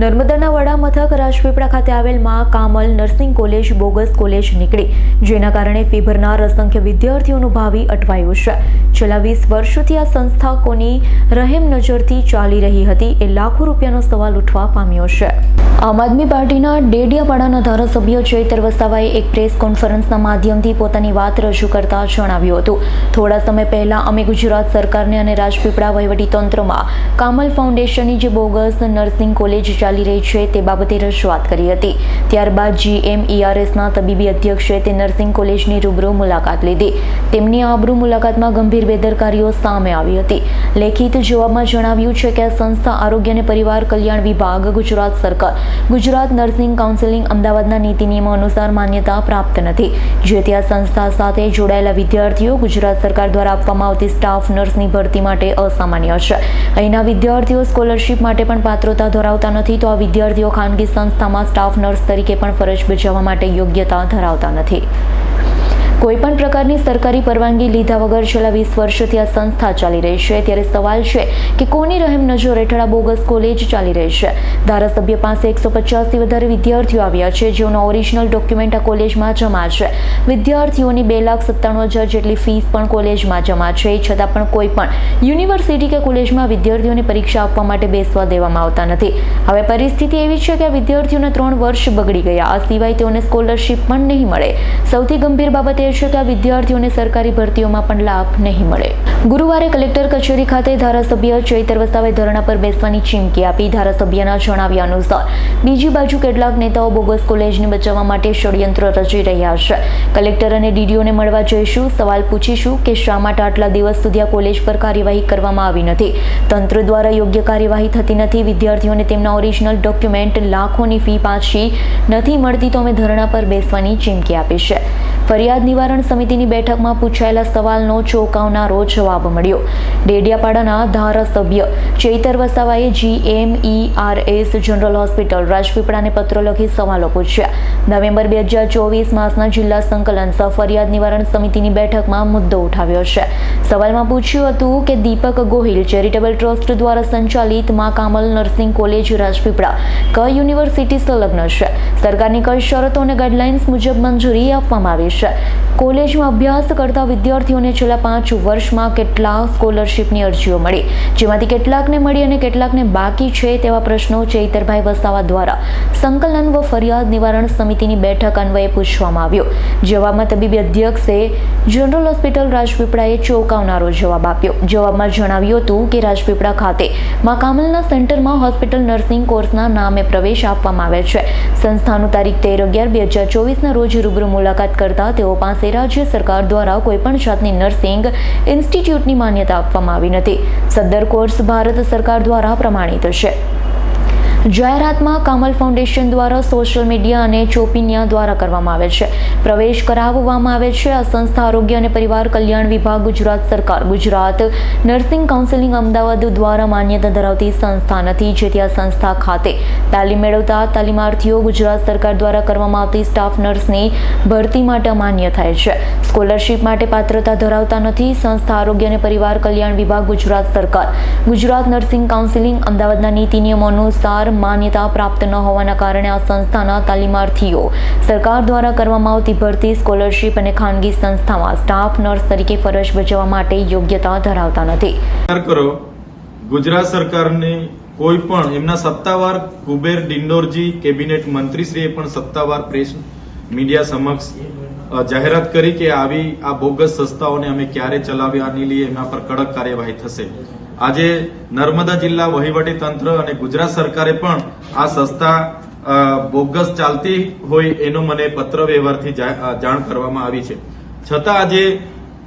નર્મદાના વડા મથક રાજપીપળા ખાતે આવેલ મા Kamal nursing college bogus college નીકળી. જેના કારણે ફી અસંખ્ય વિદ્યાર્થીઓનું ભાવિ અટવાયું છે. છેલ્લા વીસ વર્ષોથી આ સંસ્થા કોની રહેમ નજરથી ચાલી રહી હતી એ લાખો રૂપિયાનો સવાલ ઉઠવા પામ્યો છે. આમ આદમી પાર્ટીના ડેડિયાપાડાના ધારાસભ્ય ચૈતર વસાવાએ એક પ્રેસ કોન્ફરન્સના માધ્યમથી પોતાની વાત રજૂ કરતા જણાવ્યું હતું. થોડા સમય પહેલા અમે ગુજરાત સરકારને અને રાજપીપળા વહીવટીતંત્રમાં કામલ ફાઉન્ડેશનની જે બોગસ નર્સિંગ કોલેજ ચાલી રહી છે તે બાબતે રજૂઆત કરી હતી. ત્યારબાદ જીએમઈઆરએસના તબીબી અધ્યક્ષે તે નર્સિંગ કોલેજની રૂબરૂ મુલાકાત લીધી. તેમની આબરૂ મુલાકાતમાં ગંભીર બેદરકારીઓ સામે આવી હતી. લેખિત જવાબમાં જણાવ્યું છે કે આ સંસ્થા આરોગ્ય અને પરિવાર કલ્યાણ વિભાગ, ગુજરાત સરકાર, ગુજરાત નર્સિંગ કાઉન્સિલિંગ અમદાવાદના નીતિ નિયમો અનુસાર માન્યતા પ્રાપ્ત નથી. જેથી આ સંસ્થા સાથે જોડાયેલા વિદ્યાર્થીઓ ગુજરાત સરકાર દ્વારા આપવામાં આવતી સ્ટાફ નર્સની ભરતી માટે અસામાન્ય છે. અહીંના વિદ્યાર્થીઓ સ્કોલરશિપ માટે પણ પાત્રતા ધરાવતા નથી. તો આ વિદ્યાર્થીઓ ખાનગી સંસ્થામાં સ્ટાફ નર્સ તરીકે પણ ફરજ બજાવવા માટે યોગ્યતા ધરાવતા નથી. કોઈપણ પ્રકારની સરકારી પરવાનગી લીધા વગર છેલ્લા વીસ વર્ષોથી આ સંસ્થા ચાલી રહી છે. ત્યારે સવાલ છે કે કોની રહેમ નજર હેઠળ આ બોગસ કોલેજ ચાલી રહી છે? ધારાસભ્ય પાસે એકસો પચાસથી વધારે વિદ્યાર્થીઓ આવ્યા છે, જેઓનો ઓરિજિનલ ડોક્યુમેન્ટ આ કોલેજમાં જમા છે. વિદ્યાર્થીઓની બે લાખ સત્તાણું હજાર જેટલી ફીસ પણ કોલેજમાં જમા છે છતાં પણ કોઈ પણ યુનિવર્સિટી કે કોલેજમાં વિદ્યાર્થીઓને પરીક્ષા આપવા માટે બેસવા દેવામાં આવતા નથી. હવે પરિસ્થિતિ એવી છે કે આ વિદ્યાર્થીઓને ત્રણ વર્ષ બગડી ગયા, આ સિવાય તેઓને સ્કોલરશિપ પણ નહીં મળે. સૌથી ગંભીર બાબત એ આ વિદ્યાર્થીઓને સરકારી ભરતીઓમાં પણ લાભ નહીં મળે. ગુરુવારે કલેક્ટર કચેરી ખાતે ધારાસભ્ય ચૈતર વસાવે ધરણા પર બેસવાની ચીમકી આપી ધારાસભ્યના જણાવ્યા અનુસાર, બીજી બાજુ કેટલાક નેતાઓ બોગસ કોલેજને બચાવવા માટે ષડયંત્ર રચી રહ્યા છે. કલેક્ટર અને ડીડીઓને મળવા જઈશું, સવાલ પૂછીશું કે શા માટે આટલા દિવસ સુધી આ કોલેજ પર કાર્યવાહી કરવામાં આવી નથી. તંત્ર દ્વારા યોગ્ય કાર્યવાહી થતી નથી, વિદ્યાર્થીઓને તેમના ઓરિજિનલ ડોક્યુમેન્ટ લાખોની ફી પાછી નથી મળતી તો અમે ધરણા પર બેસવાની ચીમકી આપી છે. ફરિયાદ નિવારણ સમિતિની બેઠકમાં પૂછાયેલા સવાલનો ચોંકાવનારો જવાબ મળ્યો. ડેડિયાપાડાના ધારાસભ્ય ચૈતર વસાવાએ જીએમઈઆરએસ જનરલ હોસ્પિટલ રાજપીપળાને પત્ર લખી સવાલો પૂછ્યા. નવેમ્બર બે હજાર ચોવીસ માસના જિલ્લા સંકલન સહ ફરિયાદ નિવારણ સમિતિની બેઠકમાં મુદ્દો ઉઠાવ્યો છે. સવાલમાં પૂછ્યું હતું કે દીપક ગોહિલ ચેરિટેબલ ટ્રસ્ટ દ્વારા સંચાલિત મા કામલ નર્સિંગ કોલેજ રાજપીપળા કઈ યુનિવર્સિટી સંલગ્ન છે. સરકારની કઈ શરતો અને ગાઈડલાઇન્સ મુજબ મંજૂરી આપવામાં આવી છે. કોલેજમાં અભ્યાસ કરતા વિદ્યાર્થીઓને છેલ્લા પાંચ વર્ષમાં કેટલા સ્કોલરશિપની અરજીઓ મળી. જેમાંથી કેટલાકને મળી અને કેટલાકને બાકી છે તેવા પ્રશ્નો ચૈતરભાઈ વસાવા દ્વારા સંકલન વ ફરિયાદ નિવારણ સમિતિની બેઠક અન્વયે પૂછવામાં આવ્યો. જવાબમાં તબીબી અધ્યક્ષે જનરલ હોસ્પિટલ રાજપીપળાએ ચોંકાવનારો જવાબ આપ્યો. જવાબમાં જણાવ્યું હતું કે રાજપીપળા ખાતે મા કામલના સેન્ટરમાં હોસ્પિટલ નર્સિંગ કોર્સના નામે પ્રવેશ આપવામાં આવે છે. સંસ્થાનું તારીખ તેર અગિયાર બે હજાર ચોવીસના રોજ રૂબરૂ મુલાકાત કરતા તેઓ પાસે રાજ્ય સરકાર દ્વારા કોઈપણ જાતની નર્સિંગ ઇન્સ્ટિટ્યૂટની માન્યતા આપવામાં આવી નથી. સદર કોર્સ ભારત સરકાર દ્વારા પ્રમાણિત છે. જાહેરાતમાં કામલ ફાઉન્ડેશન દ્વારા સોશિયલ મીડિયા અને ચોપિનિયા દ્વારા કરવામાં આવે છે. પ્રવેશ કરાવવામાં આવે છે. આ સંસ્થા આરોગ્ય અને પરિવાર કલ્યાણ વિભાગ, ગુજરાત સરકાર, ગુજરાત નર્સિંગ કાઉન્સિલિંગ અમદાવાદ દ્વારા માન્યતા ધરાવતી સંસ્થા નથી. જેથી આ સંસ્થા ખાતે તાલીમ મેળવતા તાલીમાર્થીઓ ગુજરાત સરકાર દ્વારા કરવામાં આવતી સ્ટાફ નર્સની ભરતી માટે માન્ય થાય છે. સ્કોલરશિપ માટે પાત્રતા ધરાવતા નથી. સંસ્થા આરોગ્ય અને પરિવાર કલ્યાણ વિભાગ, ગુજરાત સરકાર, ગુજરાત નર્સિંગ કાઉન્સિલિંગ અમદાવાદના નીતિ નિયમો અનુસાર માન્યતા પ્રાપ્ત ન હોવાના કારણે આ સંસ્થાના તાલીમાર્થીઓ સરકાર દ્વારા કરવામાં આવતી ભરતી, સ્કોલરશિપ અને ખાનગી સંસ્થામાં સ્ટાફ નર્સ તરીકે ફરજ બજાવવા માટે યોગ્યતા ધરાવતા નથી. ગુજરાત સરકારની કોઈ પણ એમના સત્તાવાર કુબેર ડિંડોરજી કેબિનેટ મંત્રીશ્રીએ પણ સત્તાવાર પ્રેસ મીડિયા સમક્ષ જાહેરાત કરી કે આવી આ બોગસ સંસ્થાઓને અમે ક્યારે ચલાવવાની લઈએ એના પર કડક કાર્યવાહી થશે. આજે નર્મદા જિલ્લા વહીવટી તંત્ર અને ગુજરાત સરકારે પણ આ સંસ્થા બોગસ ચાલતી હોય એનો મને પત્ર વ્યવહારથી જાણ કરવામાં આવી છે. છતાં આજે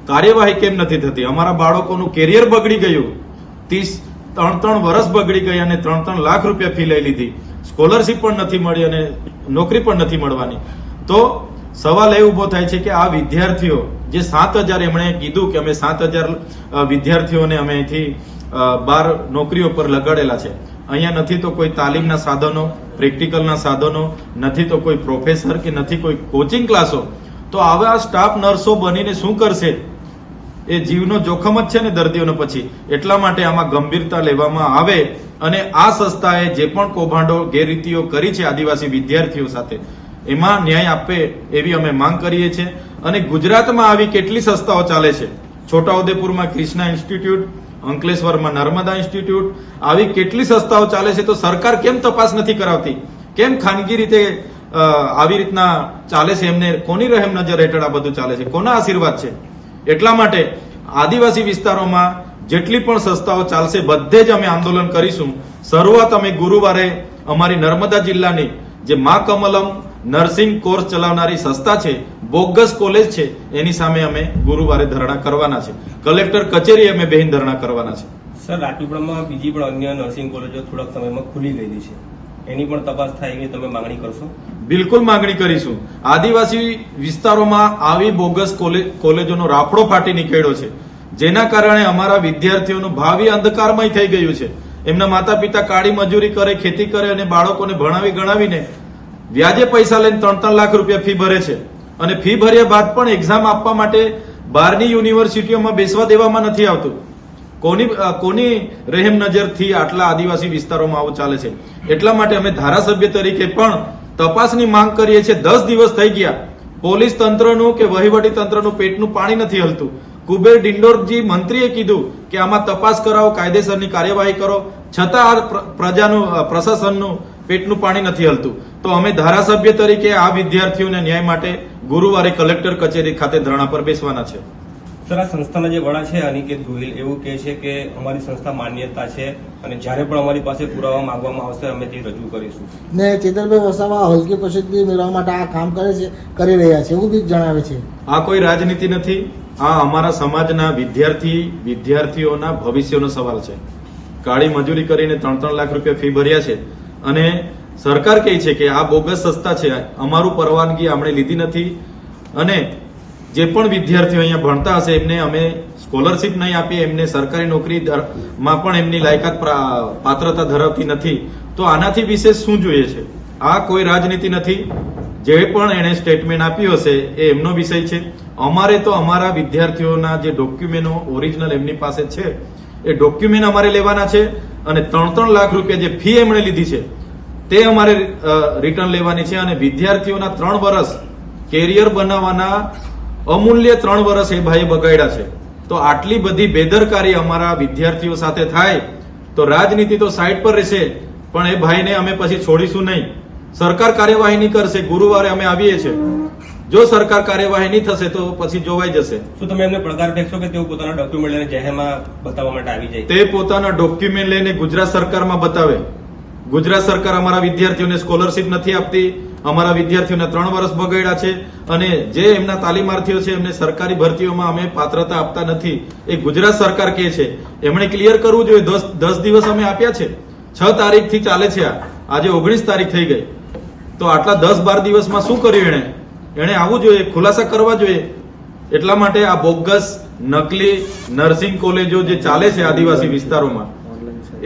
કાર્યવાહી કેમ નથી થતી? અમારા બાળકોનું કેરિયર બગડી ગયું. ત્રીસ, ત્રણ ત્રણ વર્ષ બગડી ગઈ અને ત્રણ ત્રણ લાખ રૂપિયા ફી લઈ લીધી. સ્કોલરશીપ પણ નથી મળી અને નોકરી પણ નથી મળવાની. તો સવાલ એ ઊભો થાય છે કે આ વિદ્યાર્થીઓ, જે સાત હજાર એમણે કીધું કે અમે સાત હજાર વિદ્યાર્થીઓને અમે અહીંથી બાર નોકરીઓ પર લગાડેલા છે. અહીંયા નથી તો કોઈ તાલીમના સાધનો, પ્રેક્ટિકલના સાધનો, નથી તો કોઈ પ્રોફેસર કે નથી કોઈ કોચિંગ ક્લાસો. તો આવા સ્ટાફ નર્સો બનીને શું કરશે? એ જીવનો જોખમ જ છે ને દર્દીઓને પછી. એટલા માટે આમાં ગંભીરતા લેવામાં આવે. અને આ સંસ્થાએ જે પણ કૌભાંડો, ગેરરીતિઓ કરી છે આદિવાસી વિદ્યાર્થીઓ સાથે એમાં ન્યાય આપે એવી અમે માંગ કરીએ છીએ. અને ગુજરાતમાં આવી કેટલી સંસ્થાઓ ચાલે છે? છોટાઉદેપુરમાં ક્રિષ્ના ઇન્સ્ટિટ્યૂટ, અંકલેશ્વરમાં નર્મદા ઇન્સ્ટિટ્યૂટ, આવી કેટલી સંસ્થાઓ ચાલે છે તો સરકાર કેમ તપાસ નથી કરાવતી? કેમ ખાનગી રીતે આવી રીતના ચાલે છે? એમને કોની રહેમ નજર હેઠળ આ બધું ચાલે છે? કોના આશીર્વાદ છે? એટલા માટે આદિવાસી વિસ્તારોમાં જેટલી પણ સંસ્થાઓ ચાલશે, બધે જ અમે આંદોલન કરીશું. શરૂઆત અમે ગુરુવારે અમારી નર્મદા જિલ્લાની જે મા કમલમ નર્સિંગ કોર્સ ચલાવનારી સંસ્થા છે બોગસ કોલેજ છે એની સામે અમે ગુરુવારે ધરણા કરવાના છે. કલેક્ટર કચેરી અમે બેહીન ધરણા કરવાના છે. સર રાજપીપળામાં બીજી પણ અન્ય નર્સિંગ કોલેજો થોડાક સમયમાં ખુલી ગયેલી છે. એની પણ તપાસ થાય એવી તમે માંગણી કરશો? બિલકુલ માંગણી કરીશું. આદિવાસી વિસ્તારોમાં આવી બોગસ કોલે- કોલેજોનો રાફડો ફાટી નીકળ્યો છે. જેના કારણે અમારા વિદ્યાર્થીઓનું ભાવિ અંધકારમય થઈ ગયું છે. એમના માતા પિતા કાળી મજૂરી કરે ખેતી કરે અને બાળકોને ભણાવી ગણાવીને વ્યાજે પૈસા લઈને ત્રણ ત્રણ લાખ રૂપિયા ફી ભરે છે. અને ફી ભર્યા બાદ પણ એક્ઝામ આપવા માટે બહારની યુનિવર્સિટીઓમાં બેસવા દેવામાં નથી આવતું. કોની કોની રહેમ નજરથી આટલા આદિવાસી વિસ્તારોમાં આવું ચાલે છે? એટલા માટે અમે ધારાસભ્ય તરીકે પણ તપાસની માંગ કરીએ છીએ. દસ દિવસ થઈ ગયા. પોલીસ તંત્રનું કે વહીવટી તંત્રનું પેટનું પાણી નથી હલતું. કુબેર ડિંડોરજી મંત્રીએ કીધું કે આમાં તપાસ કરાવો, કાયદેસરની કાર્યવાહી કરો. છતાં આ પ્રજાનું પ્રશાસનનું પેટનું પાણી નથી હલતું. તો અમે ધારાસભ્ય તરીકે આ વિદ્યાર્થીઓને ન્યાય માટે ગુરુવારે કલેક્ટર કચેરી ખાતે ધરણા પર બેસવાના છે. સર આ સંસ્થાના જે વડા છે અનિકેત ગોહિલ એવું કહે છે કે અમારી સંસ્થા માન્યતા છે અને જ્યારે પણ અમારી પાસે પુરાવા માંગવામાં આવશે અમે તે રજૂ કરીશું. ને ચેતરભાઈ વસાવા હલકી પ્રસિદ્ધિ મેળવવા માટે આ કામ કરે છે કરી રહ્યા છે એવું બી જણાવે છે? આ કોઈ રાજનીતિ નથી આ અમારા સમાજના વિદ્યાર્થી વિદ્યાર્થીઓના ભવિષ્યનો સવાલ છે. કાળી મજૂરી કરીને ત્રણ ત્રણ લાખ રૂપિયા ફી ભર્યા છે. અને સરકાર કહે છે કે આ બોગસ સંસ્થા છે, અમારું પરવાનગી આપણે લીધી નથી. અને જે પણ વિદ્યાર્થીઓ અહીંયા ભણતા હશે, એમને અમે સ્કોલરશીપ નહીં આપીએ, એમને સરકારી નોકરી માં પણ એમની લાયકાત પાત્રતા ધરાવતી નથી. તો આનાથી વિશેષ શું જોઈએ છે? આ કોઈ રાજનીતિ નથી. જે પણ એણે સ્ટેટમેન્ટ આપ્યું હશે, એ એમનો વિષય છે. અમારે તો અમારા વિદ્યાર્થીઓના જે ડોક્યુમેન્ટો ઓરિજિનલ એમની પાસે છે એ ડોક્યુમેન્ટ અમારે લેવાના છે અને ત્રણ ત્રણ લાખ રૂપિયા જે ફી એમણે લીધી છે, તે અમારે રિટર્ન લેવાની છે અને વિદ્યાર્થીઓના ત્રણ વર્ષ કેરિયર બનાવવાના અમૂલ્ય ત્રણ વર્ષ એ ભાઈએ બગાડ્યા છે. તો આટલી બધી બેદરકારી અમારા વિદ્યાર્થીઓ સાથે થાય, તો રાજનીતિ તો સાઈડ પર રહેશે, પણ એ ભાઈને અમે પછી છોડીશું નહીં. સરકાર કાર્યવાહી નહીં કરશે ગુરુવારે અમે આવીએ છીએ. જો સરકાર કાર્યવાહી નહીં થશે તો પછી જોવાઈ જશે. શું તમે એમને પડકાર ફેંકશો કે તેઓ પોતાના ડોક્યુમેન્ટ લઈને જાહેરમાં બતાવવા માટે આવી જાય? તે પોતાના ડોક્યુમેન્ટ લઈને ગુજરાત સરકારમાં બતાવે. ગુજરાત સરકાર અમારા વિદ્યાર્થીઓને સ્કોલરશીપ નથી આપતી. અમારા વિદ્યાર્થીઓને ત્રણ વર્ષ બગાડ્યા છે અને જે એમના તાલીમાર્થીઓ છે એમને સરકારી ભરતીઓમાં અમે પાત્રતા આપતા નથી. એ ગુજરાત સરકાર કહે છે. એમણે ક્લિયર કરવું જોઈએ. દસ દસ દિવસ અમે આપ્યા છે. છ તારીખથી ચાલે છે આ. આજે ઓગણીસ તારીખ થઈ ગઈ. તો આટલા દસ બાર દિવસમાં શું કર્યું એણે? એણે આવવું જોઈએ, ખુલાસા કરવા જોઈએ. એટલા માટે આ બોગસ નકલી નર્સિંગ કોલેજો જે ચાલે છે આદિવાસી વિસ્તારોમાં,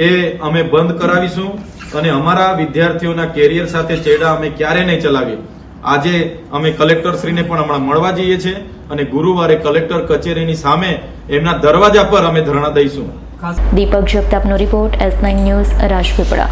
એ અમે બંધ કરાવીશું અને અમારા વિદ્યાર્થીઓના કેરિયર સાથે ચેડા અમે ક્યારે નહીં ચલાવીએ. આજે અમે કલેક્ટર શ્રીને પણ હમણાં મળવા જઈએ છીએ અને ગુરુવારે કલેક્ટર કચેરીની સામે એમના દરવાજા પર અમે ધરણા દઈશું. Deepak જગતાપનો report S nine news, Rajpipla.